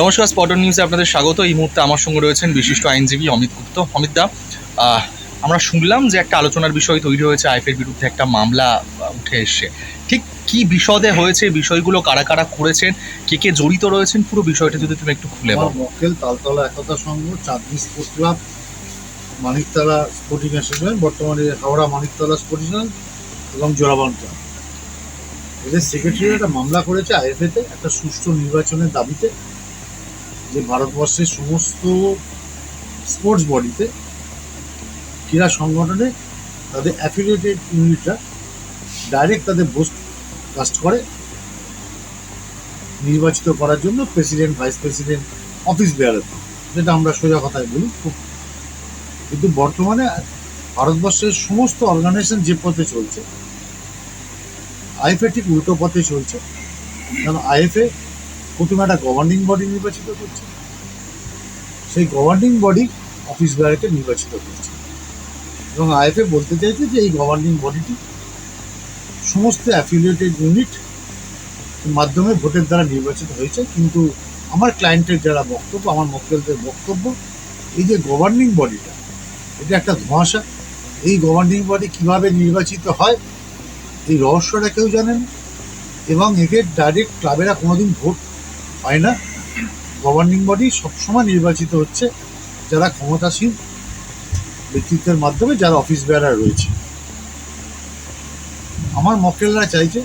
নমস্কার স্পটন নিউজে আপনাদের স্বাগত। এই মুহূর্তে আমার সঙ্গে রয়েছেন বিশিষ্ট আইনজীবী অমিত গুপ্ত। অমিত দা আমরা শুনলাম যে একটা আলোচনার বিষয় তৈরি হয়েছে আইফের বিরুদ্ধে একটা মামলা উঠে এসছে। ঠিক কি বিশদে হয়েছে? বিষয়গুলো কারা কারা করেছেন? কে কে জড়িত রয়েছেন? পুরো বিষয়টা যদি তুমি একটু খুলে বলো। মক্কেল Taltala Ekta Sangha Chandni sport club, Maniktala sporting association, বর্তমানে হাওড়া মানিকতলা স্পোর্টিং এবং জোড়াবান এদের সেক্রেটারি একটা মামলা করেছে আইএফএতে একটা সুষ্ঠু নির্বাচনের দাবিতে। যে ভারতবর্ষের সমস্ত স্পোর্টস বডিতে ক্রীড়া সংগঠনে তাদের অ্যাফিলিয়েটেড ইউনিটরা ডাইরেক্ট তাদের পোস্ট কাস্ট করে নির্বাচিত করার জন্য প্রেসিডেন্ট ভাইস প্রেসিডেন্ট অফিস বেয়ারের যেটা আমরা সোজা কথায় বলি, খুব কিন্তু বর্তমানে ভারতবর্ষের সমস্ত অর্গানাইজেশন যে পথে চলছে, আইএফএ ঠিক উল্টো পথে চলছে। কারণ আইএফএ প্রথমে একটা গভর্নিং বডি নির্বাচিত করছে। সেই গভর্নিং বডি অফিস বেয়ারকে নির্বাচিত করছে। এবং আইএফএ বলতে চাইছে যে এই গভর্নিং বডিটি সমস্ত অ্যাফিলিয়েটেড ইউনিট মাধ্যমে ভোটের দ্বারা নির্বাচিত হয়েছে। কিন্তু আমার ক্লায়েন্টের যারা বক্তব্য, আমার মক্কেলদের বক্তব্য, এই যে গভর্নিং বডিটা এটা একটা ধোঁয়াশা। এই গভর্নিং বডি কীভাবে নির্বাচিত হয়, এই রহস্যটা কেউ জানেন এবং একে ডাইরেক্ট ক্লাবেরা কোনোদিন ভোট পায় না গভর্নিং বডি সবসময় নির্বাচিত হচ্ছে যারা ক্ষমতাসীন ব্যক্তিত্বের মাধ্যমে যারা অফিস বেয়ারার রয়েছে। আমার মক্কেলরা চাইছে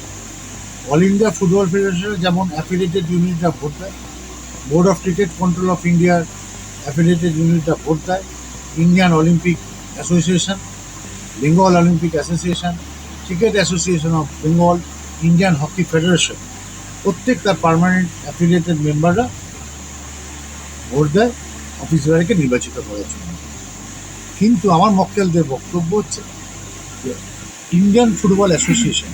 অল ইন্ডিয়া ফুটবল ফেডারেশনে যেমন অ্যাফিলিয়েটেড ইউনিটরা ভোট দেয় board of cricket control of ইন্ডিয়ার অ্যাফিলিয়েটেড ইউনিটরা ভোট দেয় Indian Olympic association Bengal Olympic association cricket association of Bengal Indian hockey federation প্রত্যেক তার পার্মানেন্ট অ্যাফিলিয়েটেড মেম্বাররা ভোট দেয় অফিসারকে নির্বাচিত করার জন্য। কিন্তু আমার মক্কেলদের বক্তব্য হচ্ছে যে ইন্ডিয়ান ফুটবল অ্যাসোসিয়েশন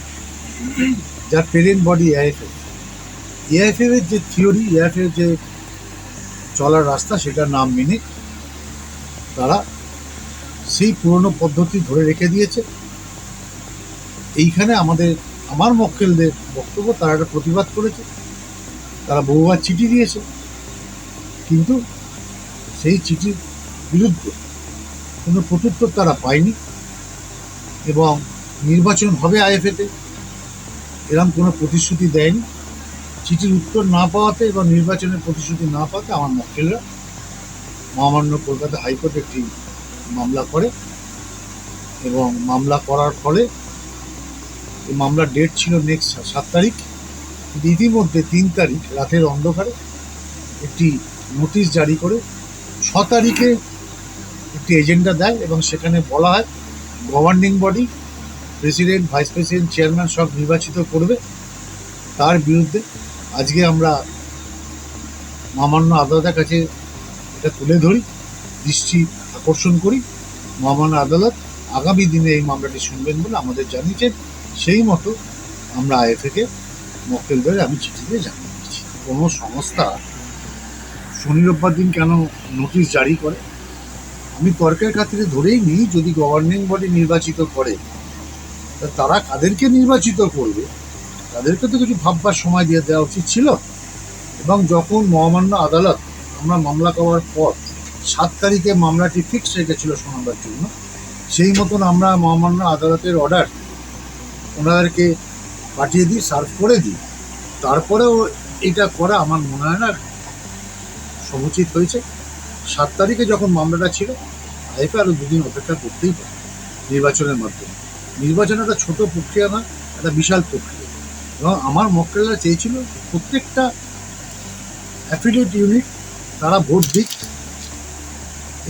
যার পেরেন্ট বডি এআইএফএফ এআইএফএফ এর যে থিওরি এআইএফএফ যে চলার রাস্তা, সেটার নাম মেনে তারা সেই পুরনো পদ্ধতি ধরে রেখে দিয়েছে। এইখানে আমাদের আমার মক্কেলদের বক্তব্য তারা একটা প্রতিবাদ করেছে। তারা বহুবার চিঠি দিয়েছে। কিন্তু সেই চিঠির বিরুদ্ধে কোনো প্রত্যুত্তর তারা পায়নি এবং নির্বাচন হবে আইএফএতে। এরকম কোনো প্রতিশ্রুতি দেয়নি। চিঠির উত্তর না পাওয়াতে এবং নির্বাচনের প্রতিশ্রুতি না পাওয়াতে আমার মক্কেলরা মহামান্য কলকাতা হাইকোর্টে একটি মামলা করে এবং মামলা করার ফলে মামলার ডেট ছিল নেক্সট সাত তারিখ। ইতিমধ্যে তিন তারিখ, রাতের অন্ধকারে একটি নোটিশ জারি করে ছ তারিখে একটি এজেন্ডা দেয় এবং সেখানে বলা হয় governing body president vice president chairman সব নির্বাচিত করবে। তার বিরুদ্ধে আজকে আমরা মহামান্য আদালতের কাছে এটা তুলে ধরি, দৃষ্টি আকর্ষণ করি। মহামান্য আদালত আগামী দিনে এই মামলাটি শুনবেন বলে আমাদের জানিয়েছেন। সেই মতো আমরা আইএফএকে মক্কেলদের আমি চিঠিতে জানিয়ে দিচ্ছি। কোনো সংস্থা শনি রোববার দিন কেন নোটিশ জারি করে? আমি তর্কের খাতিরে ধরেই নিই, যদি গভর্নিং বডি নির্বাচিত করে, তা তারা কাদেরকে নির্বাচিত করবে? তাদেরকে তো কিছু ভাববার সময় দিয়ে দেওয়া উচিত ছিল। এবং যখন মহামান্য আদালত আমরা মামলা করার পর সাত তারিখে মামলাটি ফিক্স রেখেছিল শোনাবার জন্য, সেই মতন আমরা মহামান্য আদালতের অর্ডার ওনাদেরকে পাঠিয়ে দিই সার্ভ করে দিই। তারপরেও এটা করা আমার মনে হয় না সমুচিত হয়েছে। সাত তারিখে যখন মামলাটা ছিল আইপে আরও দুদিন অপেক্ষা করতেই পারে নির্বাচনের মাধ্যমে। নির্বাচন একটা ছোটো প্রক্রিয়া না, একটা বিশাল প্রক্রিয়া। এবং আমার মক্কেলরা চেয়েছিল প্রত্যেকটা অ্যাফিলিয়েট ইউনিট তারা ভোট দিক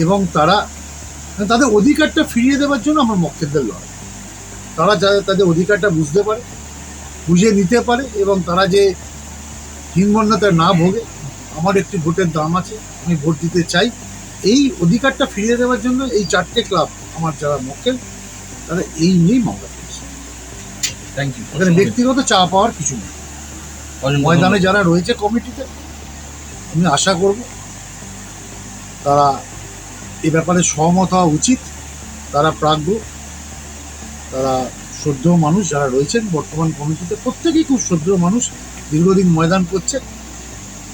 এবং তারা, তাদের অধিকারটা ফিরিয়ে দেওয়ার জন্য আমার মক্কেলদের লড়াই। তারা যাতে তাদের অধিকারটা বুঝতে পারে বুঝে নিতে পারে এবং তারা যে হীনমন্যতায় না ভোগে আমার একটি ভোটের দাম আছে আমি ভোট দিতে চাই। এই অধিকারটা ফিরিয়ে দেওয়ার জন্য এই চারটে ক্লাব আমার যারা মক্কেল তারা এই নিয়েই মামলা করেছে। থ্যাংক ইউ এখানে ব্যক্তিগত চা পাওয়ার কিছু নেই। ময়দানে যারা রয়েছে কমিটিতে আমি আশা করব তারা এ ব্যাপারে সহমত হওয়া উচিত তারা প্রাজ্ঞ। তারা শ্রদ্ধেয় মানুষ যারা রয়েছেন বর্তমান কমিটিতে প্রত্যেকেই খুব শ্রদ্ধেয় মানুষ। দীর্ঘদিন ময়দান করছে।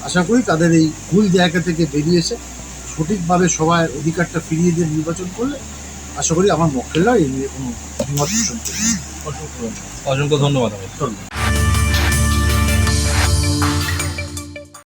আশা করি তাদের এই ভুল জায়গা থেকে বেরিয়ে এসে সঠিকভাবে সবাই অধিকারটা ফিরিয়ে দিয়ে নির্বাচন করলে আশা করি আমার মক্কেলরা এই নিয়ে কোনো অসংখ্য ধন্যবাদ। ধন্যবাদ।